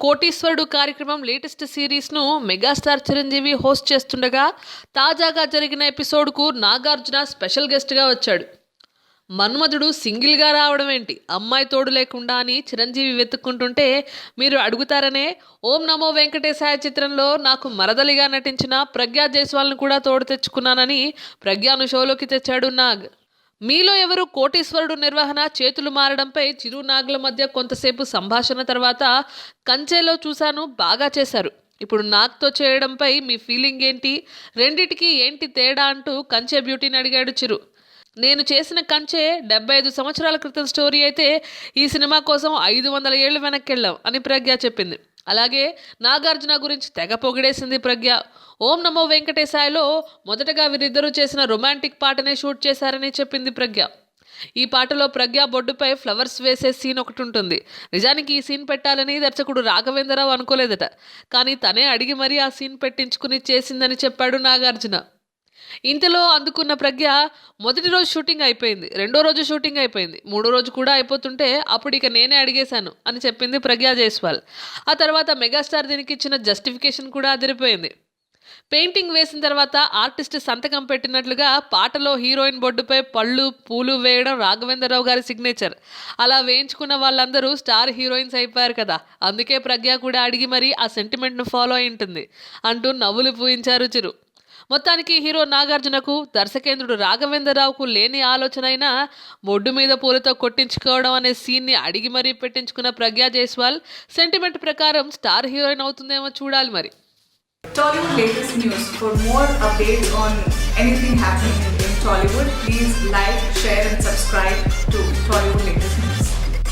కోటీశ్వరుడు కార్యక్రమం లేటెస్ట్ సిరీస్ను మెగాస్టార్ చిరంజీవి హోస్ట్ చేస్తుండగా తాజాగా జరిగిన ఎపిసోడ్కు నాగార్జున స్పెషల్ గెస్ట్గా వచ్చాడు. మన్మధుడు సింగిల్గా రావడం ఏంటి? అమ్మాయి తోడు లేకుండా అని చిరంజీవి వెతుక్కుంటుంటే మీరు అడుగుతారనే ఓం నమో వెంకటేశాయ చిత్రంలో నాకు మరదలిగా నటించిన ప్రజ్ఞా జైస్వాల్ను కూడా తోడు తెచ్చుకున్నానని ప్రజ్ఞాను షోలోకి తెచ్చాడు నాగ్. మీలో ఎవరు కోటీశ్వరుడు నిర్వహణ చేతులు మారడంపై చిరు నాగుల మధ్య కొంతసేపు సంభాషణ తర్వాత కంచెలో చూశాను బాగా చేశారు. ఇప్పుడు నాగ్తో చేయడంపై మీ ఫీలింగ్ ఏంటి? రెండిటికి ఏంటి తేడా అంటూ కంచె బ్యూటీని అడిగాడు చిరు. నేను చేసిన కంచె డెబ్బై ఐదు సంవత్సరాల క్రితం స్టోరీ అయితే ఈ సినిమా కోసం ఐదు వందల ఏళ్ళు వెనక్కి వెళ్ళాం అని ప్రజ్ఞ చెప్పింది. అలాగే నాగార్జున గురించి తెగ పొగిడేసింది ప్రజ్ఞ. ఓం నమో వెంకటేశాయలో మొదటగా వీరిద్దరూ చేసిన రొమాంటిక్ పాటనే షూట్ చేశారని చెప్పింది ప్రజ్ఞ. ఈ పాటలో ప్రజ్ఞ బొడ్డుపై ఫ్లవర్స్ వేసే సీన్ ఒకటి ఉంటుంది. నిజానికి ఈ సీన్ పెట్టాలని దర్శకుడు రాఘవేంద్రరావు అనుకోలేదట. కానీ తనే అడిగి మరీ ఆ సీన్ పెట్టించుకుని చేసిందని చెప్పాడు నాగార్జున. ఇంతలో అందుకున్న ప్రజ్ఞ మొదటి రోజు షూటింగ్ అయిపోయింది రెండో రోజు షూటింగ్ అయిపోయింది మూడో రోజు కూడా అయిపోతుంటే అప్పుడు ఇక నేనే అడిగేశాను అని చెప్పింది ప్రజ్ఞా జైస్వాల్. ఆ తర్వాత మెగాస్టార్ దీనికి ఇచ్చిన జస్టిఫికేషన్ కూడా అదిరిపోయింది. పెయింటింగ్ వేసిన తర్వాత ఆర్టిస్ట్ సంతకం పెట్టినట్లుగా పాటలో హీరోయిన్ బొడ్డుపై పళ్ళు పూలు వేయడం రాఘవేంద్రరావు గారి సిగ్నేచర్. అలా వేయించుకున్న వాళ్ళందరూ స్టార్ హీరోయిన్స్ అయిపోయారు కదా అందుకే ప్రజ్ఞ కూడా అడిగి మరీ ఆ సెంటిమెంట్ను ఫాలో అయి ఉంటుంది అంటూ నవ్వులు పూయించారు చిరు. మొత్తానికి హీరో నాగార్జునకు దర్శకేంద్రుడు రాఘవేంద్రరావుకు లేని ఆలోచన అయినా బొడ్డు మీద పూలతో కొట్టించుకోవడం అనే సీన్ని అడిగి మరీ పెట్టించుకున్న ప్రజ్ఞా జైస్వాల్ సెంటిమెంట్ ప్రకారం స్టార్ హీరోయిన్ అవుతుందేమో చూడాలి మరి Tollywood latest news. For more updates on anything happening in Tollywood, please like, share, and subscribe